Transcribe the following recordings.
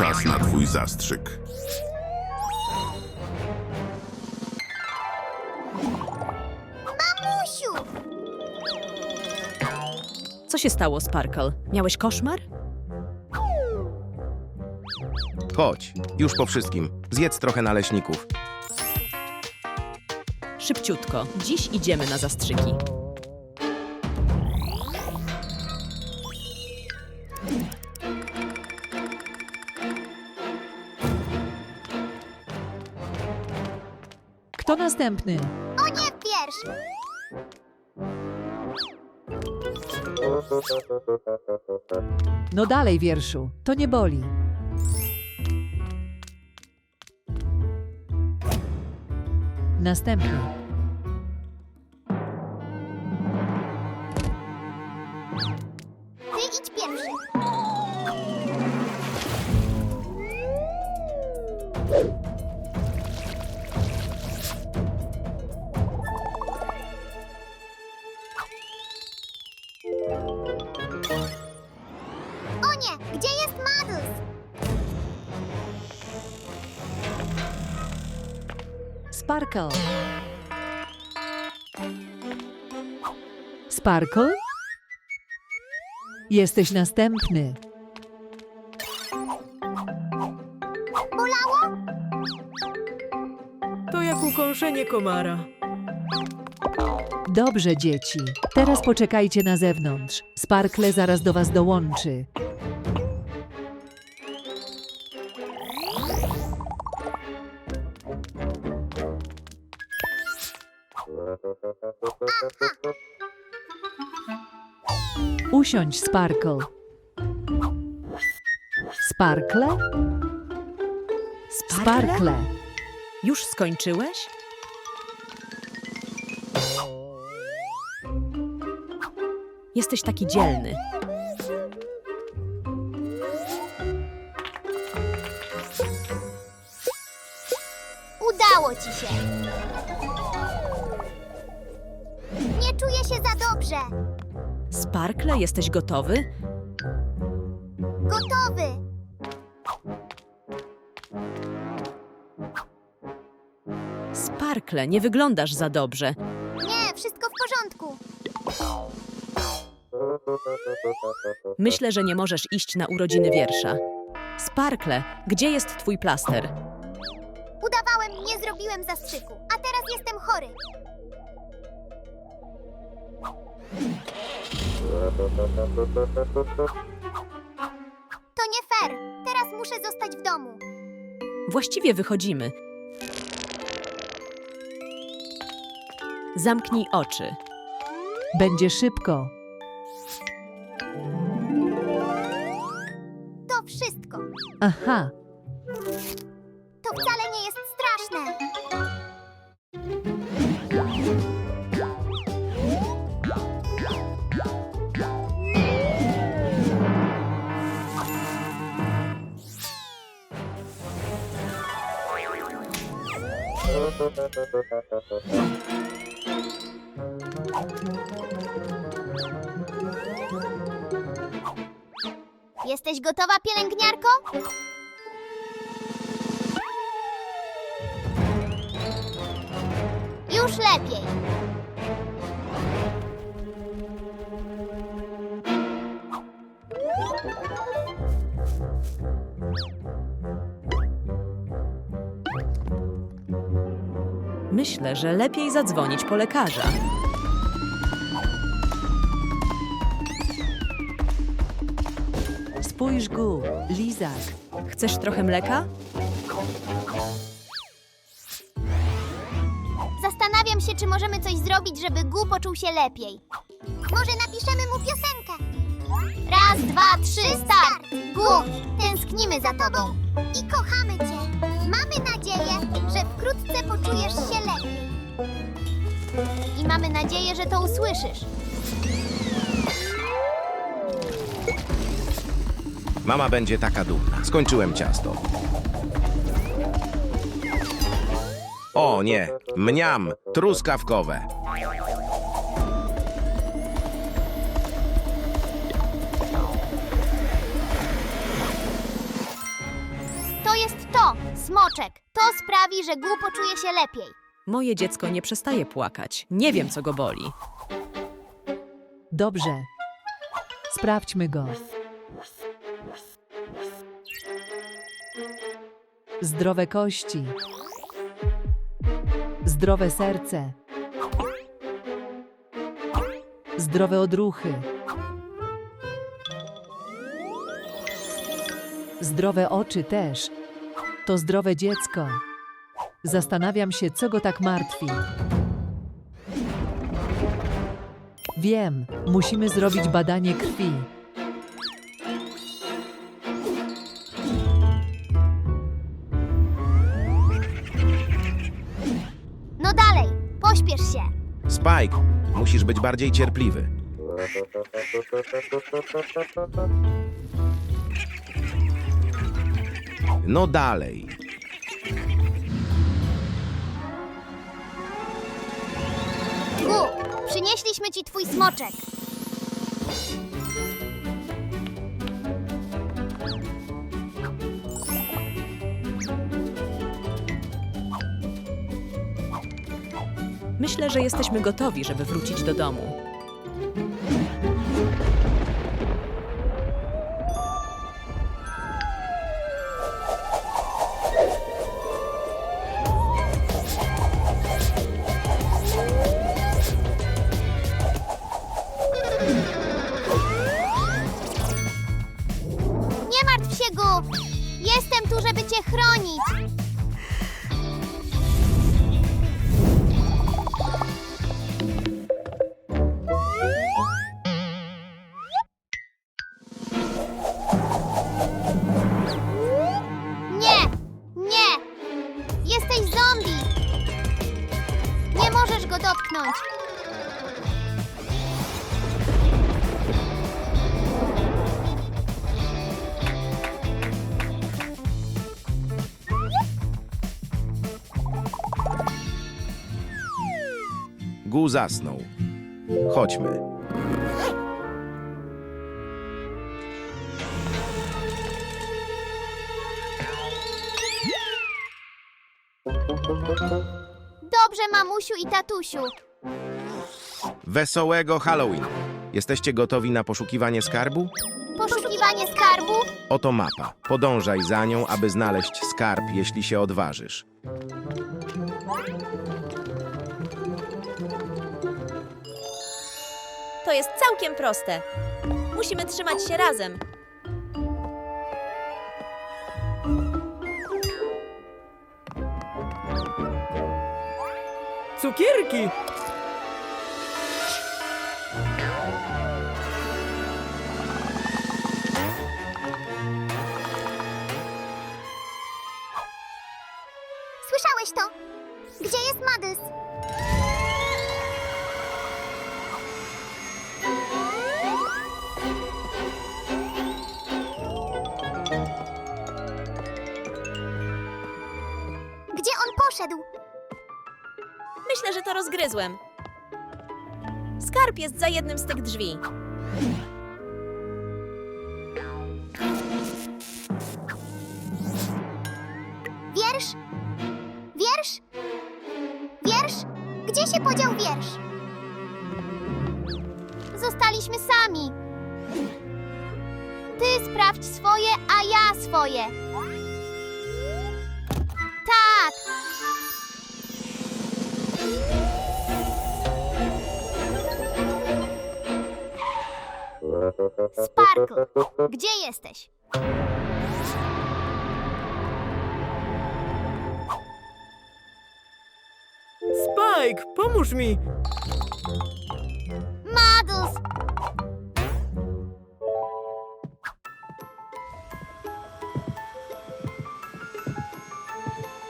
Czas na twój zastrzyk. Mamusiu! Co się stało, Sparkle? Miałeś koszmar? Chodź, już po wszystkim. Zjedz trochę naleśników. Szybciutko. Dziś idziemy na zastrzyki. Kto następny? O nie, pierwszy! No dalej, wierszu. To nie boli. Następny. Sparkle. Sparkle? Jesteś następny. Bolało? To jak ukąszenie komara. Dobrze, dzieci. Teraz poczekajcie na zewnątrz. Sparkle zaraz do was dołączy. Usiądź, Sparkle. Sparkle? Sparkle. Już skończyłeś? Jesteś taki dzielny. Udało ci się. Nie czuję się za dobrze. Sparkle, jesteś gotowy? Gotowy. Sparkle, nie wyglądasz za dobrze. Nie, wszystko w porządku. Myślę, że nie możesz iść na urodziny wiersza. Sparkle, gdzie jest twój plaster? Udawałem, nie zrobiłem zastrzyku, a teraz jestem chory. To nie fair. Teraz muszę zostać w domu. Właściwie wychodzimy. Zamknij oczy. Będzie szybko. To wszystko. Aha, To wcale nie jest straszne. Jesteś gotowa, pielęgniarko? Już lepiej. Myślę, że lepiej zadzwonić po lekarza. spójrz Gu, lizak. Chcesz trochę mleka? Zastanawiam się, czy możemy coś zrobić, żeby Gu poczuł się lepiej. Może napiszemy mu piosenkę. Raz, dwa, trzy, start! Gu, tęsknimy za tobą i kochamy cię. Mamy nadzieję, że wkrótce poczujesz się lepiej. I mamy nadzieję, że to usłyszysz. Mama będzie taka dumna. Skończyłem ciasto. O nie, mniam, truskawkowe. Smoczek. To sprawi, że Gu poczuje się lepiej. Moje dziecko nie przestaje płakać. Nie wiem, co go boli. Dobrze. Sprawdźmy go. Zdrowe kości. Zdrowe serce. Zdrowe odruchy. Zdrowe oczy też. To zdrowe dziecko. Zastanawiam się, co go tak martwi. Wiem, musimy zrobić badanie krwi. No dalej, pośpiesz się. Spike, musisz być bardziej cierpliwy. No dalej. Gu, przynieśliśmy ci twój smoczek. Myślę, że jesteśmy gotowi, żeby wrócić do domu. Dotknąć. Gu zasnął. Chodźmy. Dobrze, mamusiu i tatusiu. Wesołego Halloween. Jesteście gotowi na poszukiwanie skarbu? Poszukiwanie skarbu? Oto mapa. Podążaj za nią, aby znaleźć skarb, jeśli się odważysz. To jest całkiem proste. Musimy trzymać się razem. Cukierki! Słyszałeś to? Gdzie jest Madys? Gdzie on poszedł? Myślę, że to rozgryzłem. Skarb jest za jednym z tych drzwi. Się podział wiersz? Zostaliśmy sami. Ty sprawdź swoje, a ja swoje. Tak. Sparkle, gdzie jesteś? Spike, pomóż mi! Madus!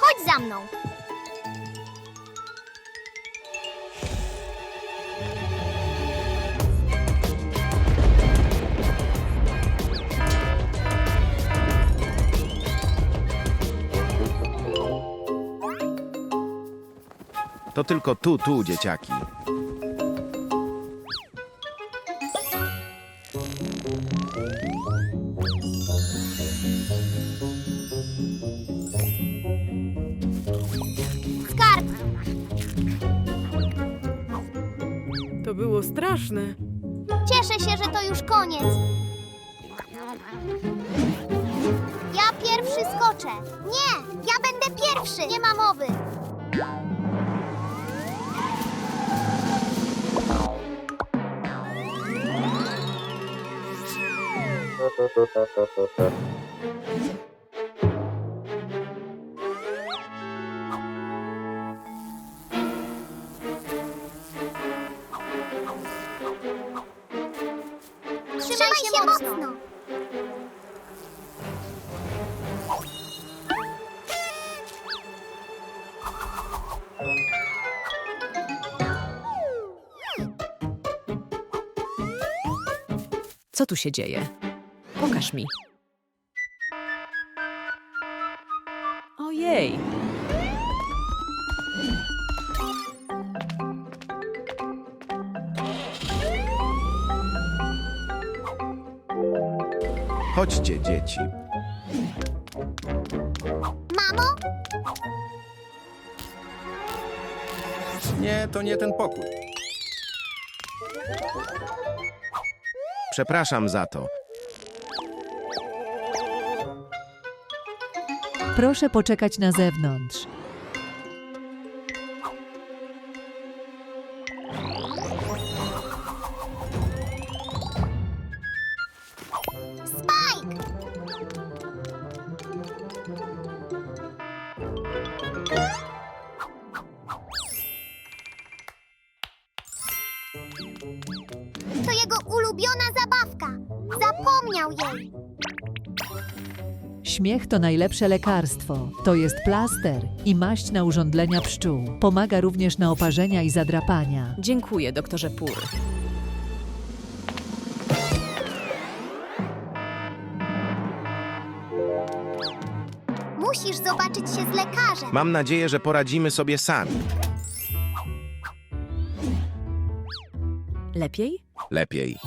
Chodź za mną. To tylko tu, tu, dzieciaki. Skarb! To było straszne. Cieszę się, że to już koniec. Ja pierwszy skoczę. Nie, ja będę pierwszy. Nie ma mowy. Trzymaj się mocno. Co tu się dzieje? Pokaż mi. Ojej, Chodźcie, dzieci. Mamo, Nie, to nie ten pokój. Przepraszam za to. Proszę poczekać na zewnątrz. To jego ulubiona zabawka. Zapomniał jej. Śmiech to najlepsze lekarstwo. To jest plaster i maść na urządlenia pszczół. Pomaga również na oparzenia i zadrapania. dziękuję, doktorze Pur. Musisz zobaczyć się z lekarzem. Mam nadzieję, że poradzimy sobie sami. Lepiej? Lepiej.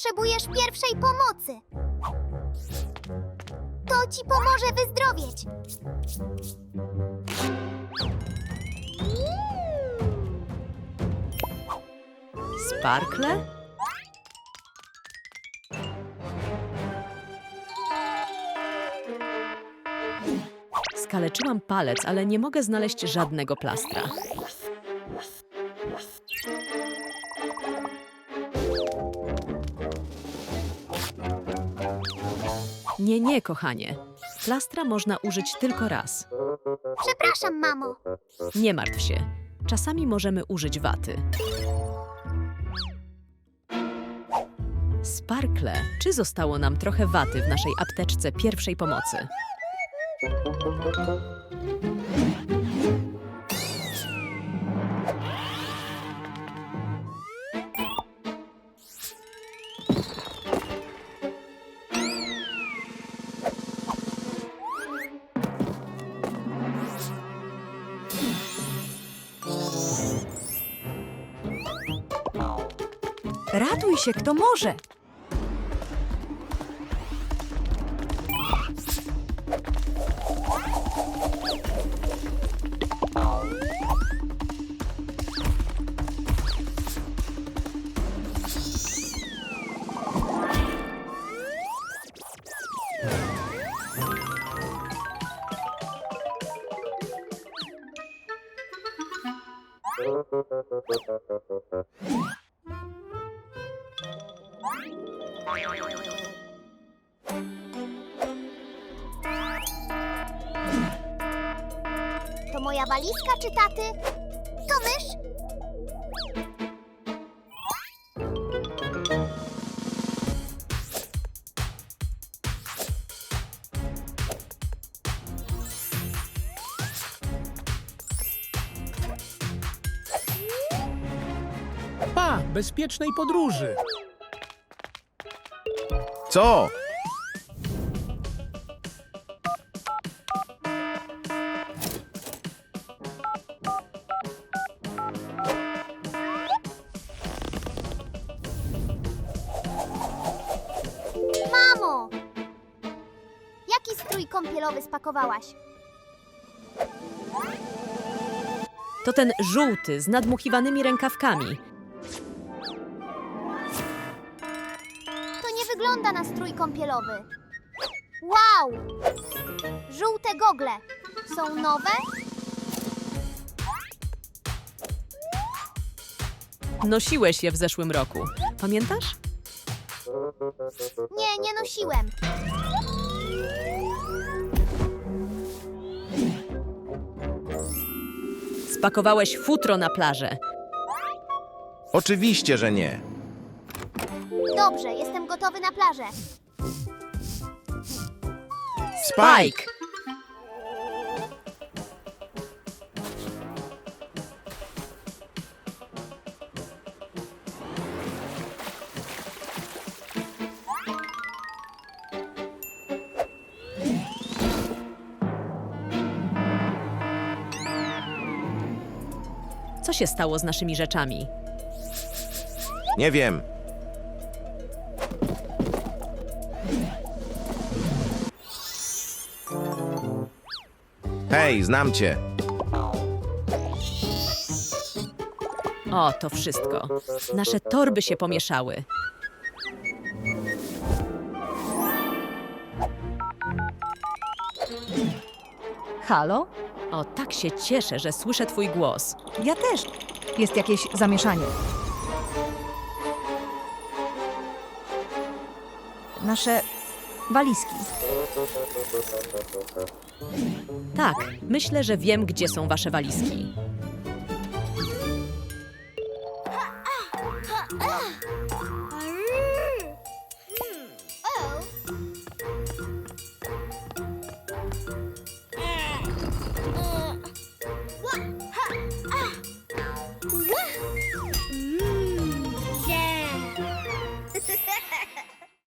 Potrzebujesz pierwszej pomocy. To ci pomoże wyzdrowieć. Sparkle? Skaleczyłam palec, ale nie mogę znaleźć żadnego plastra. Nie, nie, kochanie. Plastra można użyć tylko raz. Przepraszam, mamo. Nie martw się. Czasami możemy użyć waty. Sparkle, czy zostało nam trochę waty w naszej apteczce pierwszej pomocy? Ratuj się, kto może! Czy taty? To mysz? Pa, bezpiecznej podróży. Co? Spakowałaś? To ten żółty z nadmuchiwanymi rękawkami. To nie wygląda na strój kąpielowy. Wow! Żółte gogle. Są nowe? Nosiłeś je w zeszłym roku. Pamiętasz? Nie, nie nosiłem. Spakowałeś futro na plażę. Oczywiście, że nie. Dobrze, jestem gotowy na plażę. Spike! Się stało z naszymi rzeczami? Nie wiem. Hej, znam cię. O, to wszystko. Nasze torby się pomieszały. Halo? O, tak się cieszę, że słyszę twój głos. Ja też. Jest jakieś zamieszanie. Nasze walizki. Tak, myślę, że wiem, gdzie są wasze walizki.